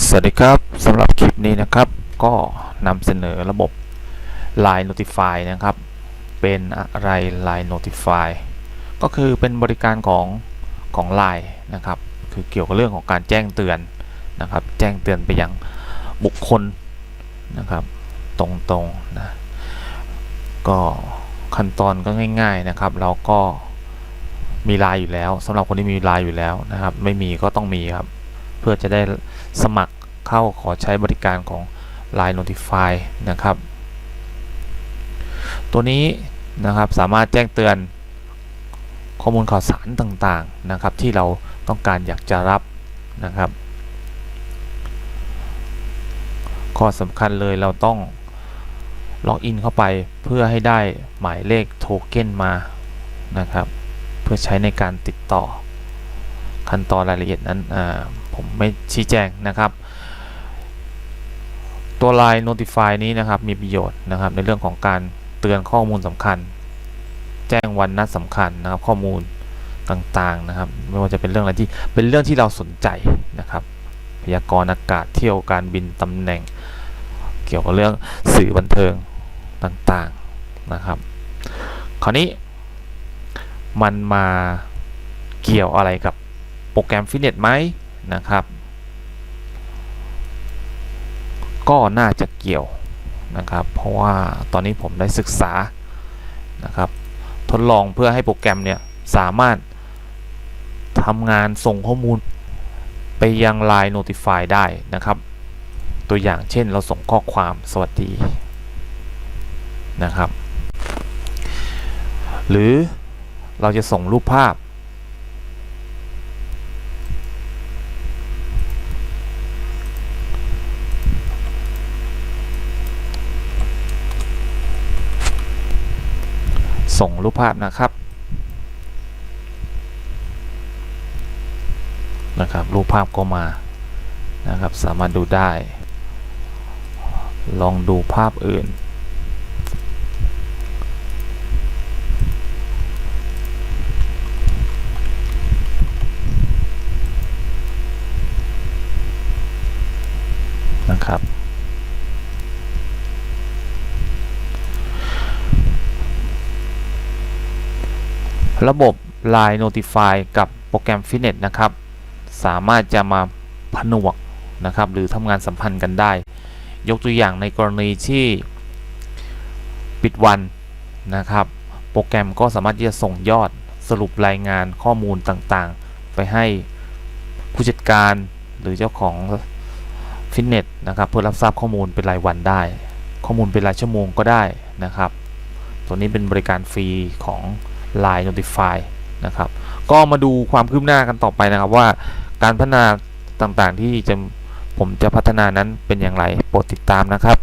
สวัสดีครับสำหรับคลิปนี้นะครับ ก็นำเสนอระบบ Line Notify นะครับ เป็นอะไร Line Notify ก็คือเป็นบริการของของ Line นะครับ คือเกี่ยวกับเรื่องของการแจ้งเตือนนะครับ แจ้งเตือนไปยังบุคคลนะครับตรงๆนะก็ขั้นตอนก็ง่าย ๆนะครับ เราก็มีไลน์อยู่แล้วสำหรับคนที่มีไลน์อยู่แล้วนะครับ ไม่มีก็ต้องมีครับ เพื่อจะได้สมัครเข้าขอใช้บริการของ Line Notify นะครับ ตัวนี้นะครับสามารถแจ้งเตือนข้อมูลข่าวสารต่างๆนะครับ ที่เราต้องการอยากจะรับนะครับ ข้อสำคัญเลยเราต้องล็อกอินเข้าไปเพื่อให้ได้หมายเลขโทเค็นมานะครับ เพื่อใช้ในการติดต่อขั้นตอนรายละเอียดนั้นอ่า ผมไม่ชี้แจงนะครับ ตัว Line Notify นี้นะครับมีประโยชน์นะครับในเรื่องของการเตือนข้อมูลสำคัญ แจ้งวันนัดสำคัญนะครับข้อมูลต่างๆนะครับ ไม่ว่าจะเป็นเรื่องอะไรที่เป็นเรื่องที่เราสนใจนะครับพยากรณ์อากาศเที่ยวการบินตำแหน่ง เกี่ยวกับเรื่องสื่อบันเทิงต่างๆนะครับ คราวนี้มันมาเกี่ยวอะไรกับโปรแกรมฟิตเนสไหม นะครับ ก็น่าจะเกี่ยวนะครับ เพราะว่าตอนนี้ผมได้ศึกษานะครับ ทดลองเพื่อให้โปรแกรมเนี่ยสามารถทำงานส่งข้อมูลไปยัง Line Notify ได้นะครับ ตัวอย่างเช่นเราส่งข้อความสวัสดีนะครับ หรือเราจะส่งรูปภาพ ส่งรูปภาพนะครับนะครับรูปภาพก็มานะครับสามารถดูได้ ลองดูภาพอื่นนะครับ ระบบ Line Notify กับโปรแกรม Fitness นะครับ สามารถจะมาผนวกนะครับ หรือทำงานสัมพันธ์กันได้ ยกตัวอย่างในกรณีที่ปิดวันนะครับ โปรแกรมก็สามารถที่จะส่งยอดสรุปรายงานข้อมูลต่างๆ ไปให้ผู้จัดการหรือเจ้าของฟิตเนสนะครับเพื่อรับทราบข้อมูลเป็นรายวันได้ ข้อมูลเป็นรายชั่วโมงก็ได้นะครับ ตัวนี้เป็นบริการฟรีของ Line Notify นะครับ ก็มาดูความคืบหน้ากันต่อไปนะครับว่าการพัฒนาต่างๆที่จะผมจะพัฒนานั้นเป็นอย่างไรโปรดติดตามนะครับ